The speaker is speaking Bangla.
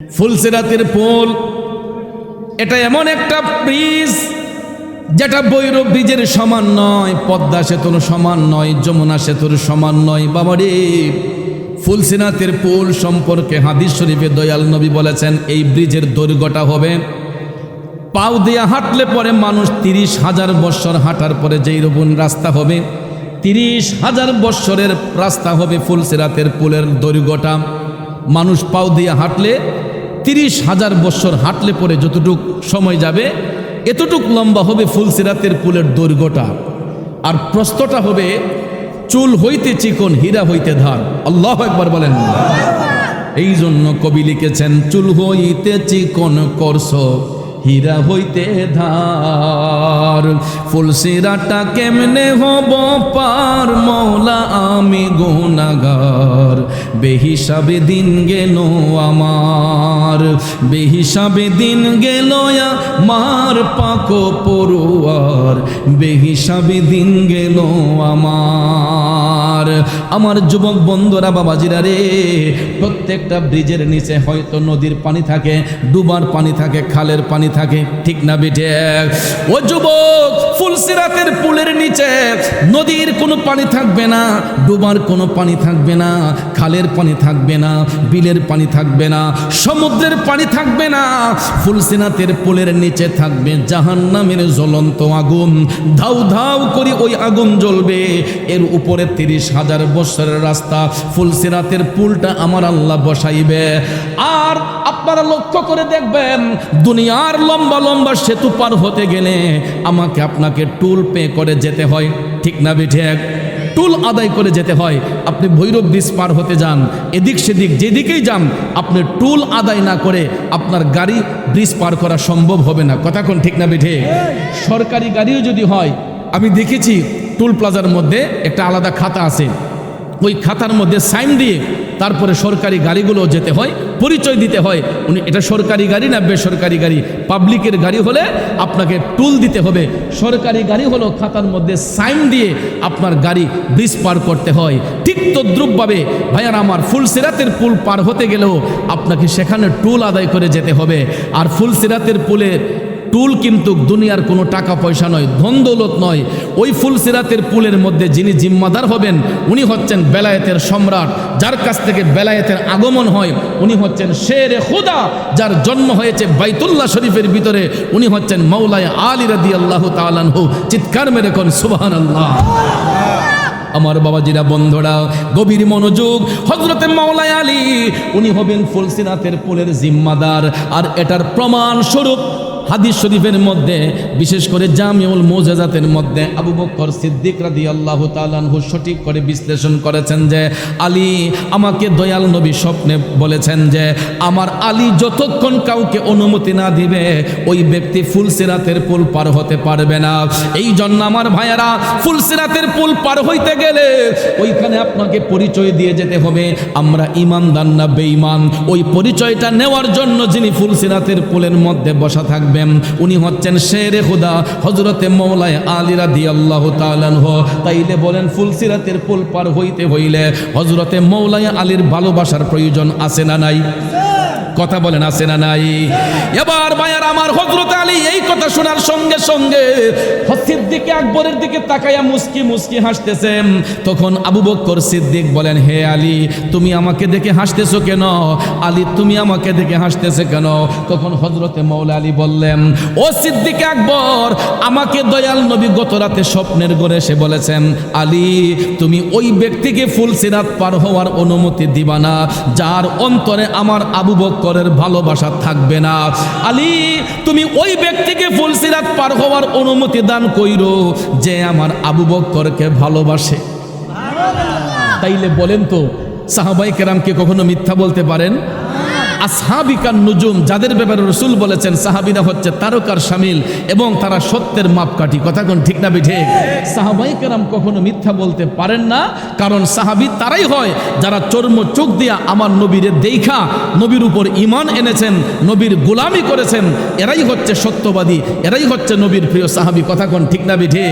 ফুলসিরাতের পোল, এটা এমন একটা ব্রিজ যেটা বৈরব ব্রিজের সমান নয়, পদ্মা সেতুর সমান নয়, যমুনা সেতুর সমান নয়। বাবারে ফুলসিরাতের পোল সম্পর্কে হাদিস শরীফে দয়াল নবী বলেছেন, এই ব্রিজের দৈর্ঘ্যটা হবে পাও দিয়ে হাঁটলে পরে মানুষ তিরিশ হাজার বৎসর হাঁটার পরে যেই রকম রাস্তা হবে, তিরিশ হাজার বৎসরের রাস্তা হবে ফুলসিরাতের পুলের দৈর্ঘ্যটা। মানুষ পাও দিয়ে হাঁটলে তিরিশ হাজার বৎসর হাঁটলে পরে যতটুক সময় যাবে, এতটুক লম্বা হবে ফুলসিরাতের পুলের দৈর্ঘ্যটা। আর প্রস্তটা হবে চুল হইতে চিকন, হীরা হইতে ধার। আল্লাহ একবার বলেন। এই জন্য কবি লিখেছেন, চুল হইতে চিকন করস হীরা হইতে ধার। ফুলসিরাটা কেমনে হব পার, মৌলা আমি গুনাগার বেহিসাবে দিন গেল আমার, বেহিসাবে দিন গেল মার পাক পড়ুয়ার, বেহিসাবে দিন গেল আমার। আমার যুবক বন্ধুরা, বাবাজিরা রে, প্রত্যেকটা ব্রিজের নিচে হয়তো নদীর পানি থাকে, ডুবার পানি থাকে, খালের পানি থাকে, ঠিক না বেটে ও যুবক ফুলসিরাতের পুলের নিচে নদীর কোনো পানি থাকবে না, ডুবার কোনো পানি থাকবে না খালের পানি থাকবে না, বিলের পানি থাকবে না, সমুদ্রের পানি থাকবে না, ফুলসিনাতের পুলের নিচে থাকবে জাহান্নামের জ্বলন্ত আগুন। ধাউ ধাউ করে ওই আগুন জ্বলবে। এর উপরে তিরিশ হাজার বছরের রাস্তা ফুলসিরাতের পুলটা আমার আল্লাহ বসাইবে। আর আপনারা লক্ষ্য করে দেখবেন, দুনিয়ার লম্বা লম্বা সেতু পার হতে গেলে আমাকে আপনাকে টুল পে করে যেতে হয়। ঠিক না বিঠে টুল আদায় করে যেতে হয়। আপনি ভৈরব ব্রিজ পার হতে যান, এদিক সেদিক যেদিকেই যান, আপনি টুল আদায় না করে আপনার গাড়ি ব্রিজ পার করা সম্ভব হবে না। কথা কোন ঠিক না বেঠে? সরকারি গাড়িও যদি হয়, আমি দেখেছি টুল প্লাজার মধ্যে একটা আলাদা খাতা আছে। ওই খাতার মধ্যে সাইন দিয়ে তারপরে সরকারি গাড়িগুলো যেতে হয় পরিচয় দিতে হয়। উনি, এটা সরকারি গাড়ি না বেসরকারি গাড়ি? পাবলিকের গাড়ি হলে আপনাকে টুল দিতে হবে। সরকারি গাড়ি হলো খাতার মধ্যে সাইন দিয়ে আপনার গাড়ি ব্রিজ পার করতে হয়। ঠিক তদ্রুপভাবে, ভাইয়ার আমার ফুলসিরাতের পুল পার হতে গেলেও আপনাকে সেখানে টুল আদায় করে যেতে হবে। আর ফুলসিরাতের পুলের টুল কিন্তু দুনিয়ার কোনো টাকা পয়সা নয়, ধন দৌলত নয়। ওই ফুলসিরাতের পুলের মধ্যে যিনি জিম্মাদার হবেন, উনি হচ্ছেন বেলায়েতের সম্রাট। যার কাছ থেকে বেলায়েতের আগমন হয়, উনি হচ্ছেন শের খুদা, যার জন্ম হয়েছে বাইতুল্লাহ শরীফের ভিতরে। উনি হচ্ছেন মৌলায় আলী রাদি আল্লাহ তালানহু চিৎকার মেরে কোন সুবাহান আল্লাহ আমার বাবাজিরা, বন্ধুরা, গভীর মনোযোগ। হজরতে মাওলায় আলী, উনি হবেন ফুলসিনাথের পুলের জিম্মাদার। আর এটার প্রমাণ স্বরূপ হাদিস শরীফের মধ্যে, বিশেষ করে জামিউল মোজাজাতের মধ্যে আবু বক্কর সিদ্দিক রাদি আল্লাহ তালানহু সঠিক করে বিশ্লেষণ করেছেন যে, আলী আমাকে দয়াল নবী স্বপ্নে বলেছেন যে, আমার আলী যতক্ষণ কাউকে অনুমতি না দিবে, ওই ব্যক্তি ফুলসিরাতের পুল পার হতে পারবে না। এই জন্য আমার ভাইয়ারা, ফুলসিরাতের পুল পার হইতে গেলে ওইখানে আপনাকে পরিচয় দিয়ে যেতে হবে। আমরা ইমানদার না বেঈমান। ওই পরিচয়টা নেওয়ার জন্য যিনি ফুলসিরাতের পুলের মধ্যে বসা থাকবেন উনি হচ্ছেন শেরে খুদা হজরতে মৌলায় আলিরা দি আল্লাহ তাইলে বলেন ফুলসিরাতের পুল পার হইতে হইলে হজরতে মৌলায় আলীর ভালোবাসার প্রয়োজন আছে না নাই? কথা বলেন, আছে না নাই? এবার মায়ার আমার হজরত আলী এই কথা শোনার সঙ্গে সঙ্গে সিদ্দিক আকবরের দিকে তাকাইয়া মুস্কি মুস্কি হাসতেছেন। তখন আবু বক্কর সিদ্দিক বলেন, হে আলী, তুমি আমাকে দেখে হাসতেছো কেন? আলী, তুমি আমাকে দেখে হাসতেছে কেন? তখন হজরতে মৌলা আলী বললেন, ও সিদ্দিক আকবর, আমাকে দয়াল নবী গত রাতে স্বপ্নের ঘরে এসে বলেছেন, আলী, তুমি ওই ব্যক্তিকে ফুল সিরাত পার হওয়ার অনুমতি দিবা না, যার অন্তরে আমার আবু বক্করের ভালোবাসা থাকবে না। আলী তুমি ওই ব্যক্তিকে ফুল সিরাত পার হওয়ার অনুমতি দান কইর যে আমার আবু বক্করকে ভালোবাসে। তাইলে বলেন তো সাহাবাই কেরামকে কখনো মিথ্যা বলতে পারেন? আসহাবিকার নুজুম, যাদের ব্যাপারে রসুল বলেছেন, সাহাবিরা হচ্ছে তারকার সামিল এবং তারা সত্যের মাপকাঠি। কথা কোন ঠিক না বিঠে? সাহাবাই কেরাম কখনো মিথ্যা বলতে পারেন না, কারণ সাহাবি তারাই হয় যারা চর্ম চোখ দিয়া আমার নবীর দেখা, নবীর উপর ইমান এনেছেন, নবীর গোলামি করেছেন, এরাই হচ্ছে সত্যবাদী, এরাই হচ্ছে নবীর প্রিয় সাহাবি। কথা কোন ঠিক না বিঠে?